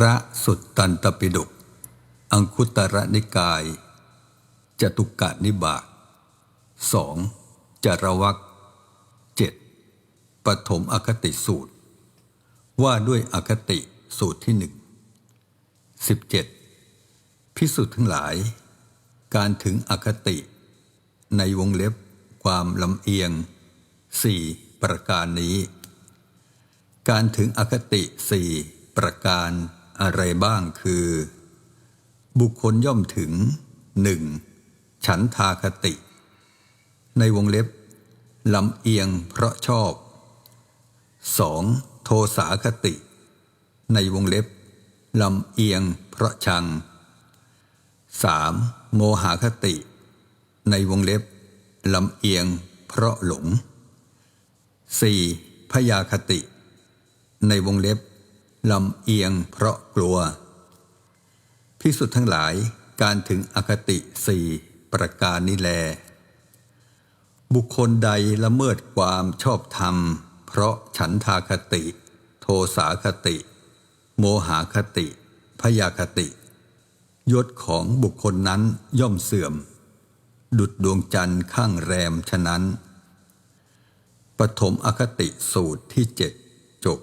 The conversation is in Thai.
พระสุตตันตปิฎกอังคุตระนิกาย จตุกะนิบาตสองจารวักเจ็ดปฐมอคติสูตร ว่าด้วยอคติสูตรที่หนึ่งสิบเจ็ดพิสุทธ์ทั้งหลาย การถึงอคติ ในวงเล็บความลำเอียงสี่ประการนี้ การถึงอคติสี่ประการ อะไรบ้างคือ บุคคลย่อมถึงหนึ่งฉันทาคติ ในวงเล็บลำเอียงเพราะชอบ 2. โทสาคติ ในวงเล็บลำเอียงเพราะชัง 3. โมหคติ ในวงเล็บลำเอียงเพราะหลง 4. พยาคติ ในวงเล็บ ลำเอียงเพราะกลัว พิสุทธ์ทั้งหลายการถึงอคติสี่ประการนี้แล บุคคลใดละเมิดความชอบธรรม เพราะฉันทาคติ โทสาคติ โมหาคติ พยาคติ ยศของบุคคลนั้นย่อมเสื่อม ดุดดวงจันทร์ข้างแรมฉะนั้น ปฐมอคติสูตรที่เจ็ดจบ